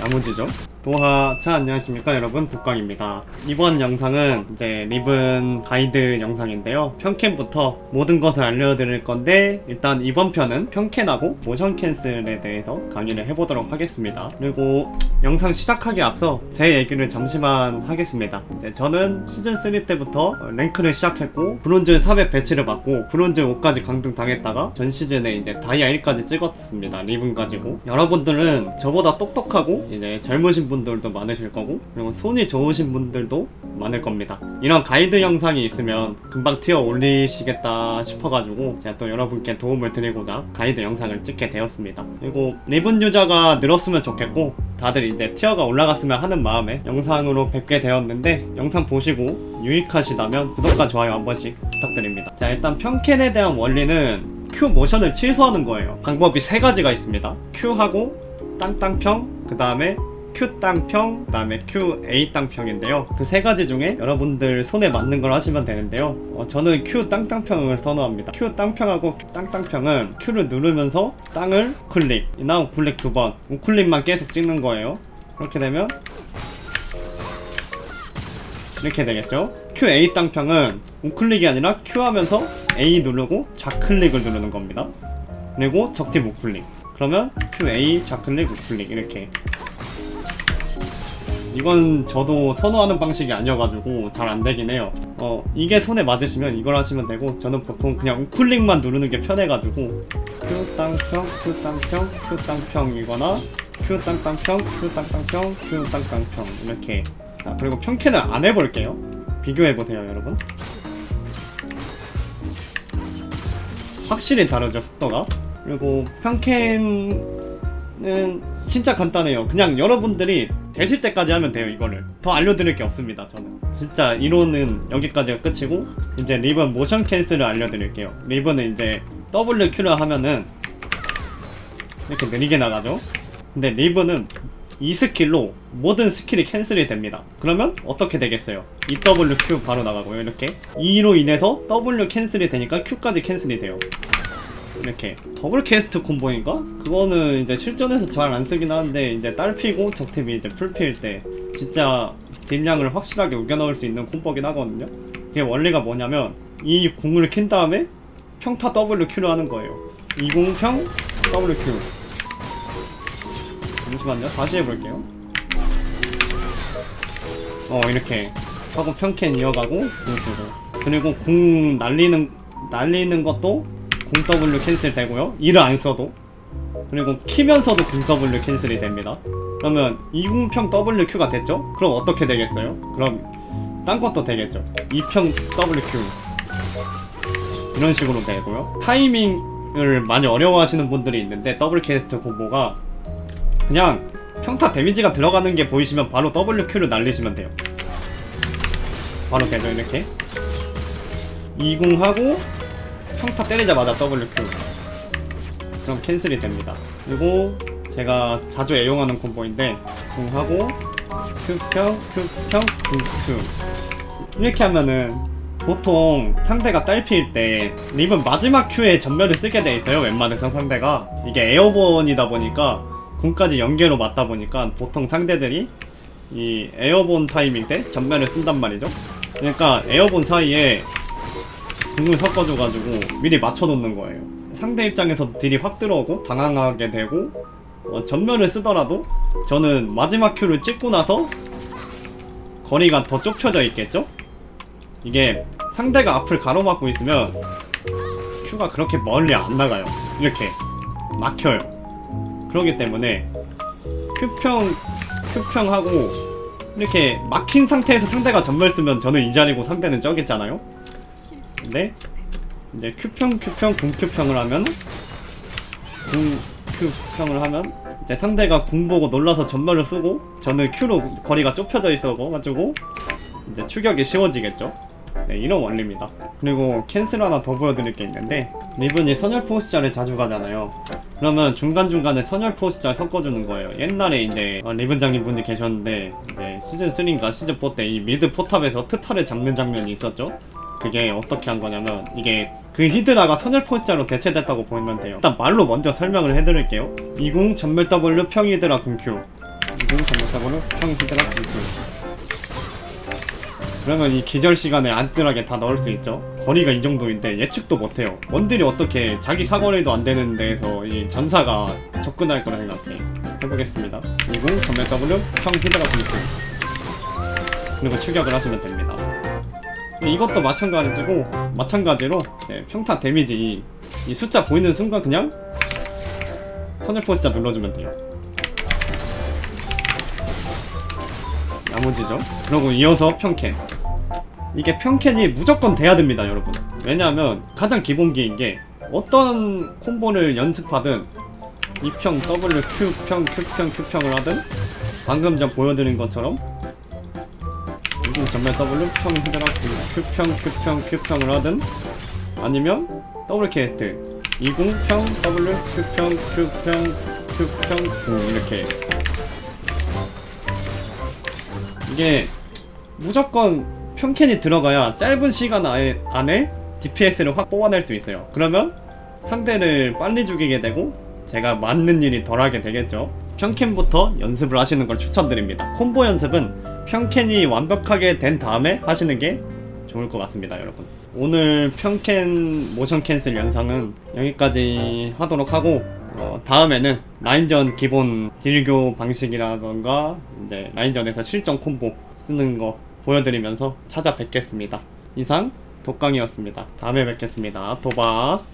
야무지죠? 도하, 자, 안녕하십니까, 여러분. 북광입니다. 이번 영상은 이제 리븐 가이드 영상인데요. 편캔부터 모든 것을 알려드릴 건데, 일단 이번 편은 편캔하고 모션 캔슬에 대해서 강의를 해보도록 하겠습니다. 그리고 영상 시작하기 앞서 제 얘기를 잠시만 하겠습니다. 이제 저는 시즌3 때부터 랭크를 시작했고, 브론즈 400 배치를 받고, 브론즈 5까지 강등 당했다가, 전 시즌에 이제 다이아 1까지 찍었습니다. 리븐 가지고. 여러분들은 저보다 똑똑하고, 이제 젊으신 분들도 많으실 거고, 그리고 손이 좋으신 분들도 많을 겁니다. 이런 가이드 영상이 있으면 금방 티어 올리시겠다 싶어가지고, 제가 또 여러분께 도움을 드리고자 가이드 영상을 찍게 되었습니다. 그리고 리븐 유저가 늘었으면 좋겠고, 다들 이제 티어가 올라갔으면 하는 마음에 영상으로 뵙게 되었는데, 영상 보시고 유익하시다면 구독과 좋아요 한 번씩 부탁드립니다. 자, 일단 평캔에 대한 원리는 Q 모션을 취소하는 거예요. 방법이 세 가지가 있습니다. Q하고 땅땅평, 그 다음에 Q 땅평, 그 다음에 Q A 땅평인데요. 그 세 가지 중에 여러분들 손에 맞는 걸 하시면 되는데요. 어, 저는 Q 땅땅평을 선호합니다. Q 땅평하고 땅땅평은 Q를 누르면서 땅을 우클릭, 이나 우클릭 두 번, 우클릭만 계속 찍는 거예요. 그렇게 되면 이렇게 되겠죠. QA 땅평은 우클릭이 아니라 Q 하면서 A 누르고 좌클릭을 누르는 겁니다. 그리고 적팀 우클릭. 그러면 QA 좌클릭 우클릭 이렇게. 이건 저도 선호하는 방식이 아니어가지고 잘 안 되긴 해요. 어, 이게 손에 맞으시면 이걸 하시면 되고, 저는 보통 그냥 우클릭만 누르는 게 편해가지고, Q 땅평, Q 땅평, Q 땅평 이거나, Q 땅땅평, Q 땅땅평, Q 땅땅평. 이렇게. 자, 그리고 평캔을 안 해볼게요. 비교해보세요, 여러분. 확실히 다르죠, 속도가. 그리고 평캔은 진짜 간단해요. 그냥 여러분들이 되실 때까지 하면 돼요, 이거를. 더 알려드릴 게 없습니다, 저는. 진짜 이론은 여기까지가 끝이고, 이제 리븐 모션 캔슬을 알려드릴게요. 리븐은 이제 WQ를 하면은 이렇게 느리게 나가죠. 근데 리븐은 이 스킬로 모든 스킬이 캔슬이 됩니다. 그러면 어떻게 되겠어요? EWQ 바로 나가고요, 이렇게. E로 인해서 W 캔슬이 되니까 Q까지 캔슬이 돼요. 이렇게 더블 캐스트 콤보인가? 그거는 이제 실전에서 잘 안 쓰긴 하는데 이제 딸피고 적팀이 이제 풀피일 때 진짜 딜량을 확실하게 우겨 넣을 수 있는 콤보긴 하거든요. 이게 원리가 뭐냐면 이 궁을 킨 다음에 평타 WQ를 하는 거예요. 이궁평 WQ. 잠시만요. 다시 해볼게요. 어 이렇게 하고 평캔 이어가고 그리고 궁 날리는 날리는 것도 궁 W 캔슬 되고요. 이를 안 써도 그리고 키면서도 궁 W 캔슬이 됩니다. 그러면 이궁평 WQ가 됐죠? 그럼 어떻게 되겠어요? 그럼 딴 것도 되겠죠. 이평 WQ 이런 식으로 되고요. 타이밍을 많이 어려워하시는 분들이 있는데 더블 캐스트 콤보가 그냥 평타 데미지가 들어가는 게 보이시면 바로 WQ를 날리시면 돼요. 바로 되죠 이렇게. 이궁하고 평타 때리자마자 WQ 그럼 캔슬이 됩니다. 그리고 제가 자주 애용하는 콤보인데 궁하고 Q평 Q평 궁Q 이렇게 하면은 보통 상대가 딸피일 때 립은 마지막 큐에 전멸을 쓰게 돼 있어요 웬만해서 상대가. 이게 에어본이다 보니까 궁까지 연계로 맞다 보니까 보통 상대들이 이 에어본 타이밍 때 전멸을 쓴단 말이죠. 그러니까 에어본 사이에 궁을 섞어줘가지고 미리 맞춰놓는 거예요. 상대 입장에서 딜이 확 들어오고 당황하게 되고 어, 전면을 쓰더라도 저는 마지막 큐를 찍고 나서 거리가 더 좁혀져 있겠죠? 이게 상대가 앞을 가로막고 있으면 큐가 그렇게 멀리 안 나가요. 이렇게 막혀요. 그렇기 때문에 큐평 큐평하고 이렇게 막힌 상태에서 상대가 전멸 쓰면 저는 이 자리고 상대는 저기있잖아요 근데 이제 Q평 Q평 궁Q평을 하면 궁 Q평을 하면 이제 상대가 궁 보고 놀라서 전멸을 쓰고 저는 Q로 거리가 좁혀져 있어가지고 이제 추격이 쉬워지겠죠. 네, 이런 원리입니다. 그리고 캔슬 하나 더 보여드릴 게 있는데 리븐이 선열 포스자를 자주 가잖아요. 그러면 중간중간에 선열 포스자 섞어주는 거예요. 옛날에 이제 어, 리븐장님 분이 계셨는데 이제 시즌 3인가 시즌 4 때 이 미드 포탑에서 트타를 잡는 장면이 있었죠. 그게 어떻게 한 거냐면 이게 그 히드라가 선열 포스자로 대체됐다고 보면 돼요. 일단 말로 먼저 설명을 해드릴게요. 이궁 전멸 W 평 히드라 궁 Q 이공 전력사고는 평 히드라 분출 그러면 이 기절 시간에 안뜰하게 다 넣을 수 있죠? 거리가 이 정도인데 예측도 못해요. 원딜이 어떻게 자기 사거리도 안 되는 데에서 이 전사가 접근할 거라 생각해. 해보겠습니다. 이공 전멸 W 평 히드라 분출 그리고 추격을 하시면 됩니다 이것도 마찬가지고 마찬가지로 네, 평타 데미지 이, 이 숫자 보이는 순간 그냥 선열포 숫자 눌러주면 돼요. 나머지죠? 그리고 이어서 평캔. 이게 평캔이 무조건 돼야 됩니다 여러분. 왜냐하면 가장 기본기인 게 어떤 콤보를 연습하든 이평 W Q평 Q평 Q평을 하든 방금 전 보여드린 것처럼 이공 전멸 W 평 히드라 Q평 Q평 Q평을 하든 아니면 더블 캐트 이공 평 W Q평 Q평 Q평 궁 이렇게 이게 무조건 평캔이 들어가야 짧은 시간 안에, 안에 DPS를 확 뽑아낼 수 있어요. 그러면 상대를 빨리 죽이게 되고 제가 맞는 일이 덜하게 되겠죠. 평캔부터 연습을 하시는 걸 추천드립니다. 콤보 연습은 평캔이 완벽하게 된 다음에 하시는 게 좋을 것 같습니다, 여러분. 오늘 평캔 모션 캔슬 영상은 여기까지 하도록 하고 어, 다음에는 라인전 기본 딜교 방식이라던가 이제 라인전에서 실전 콤보 쓰는 거 보여드리면서 찾아뵙겠습니다. 이상 독강이었습니다. 다음에 뵙겠습니다. 도박.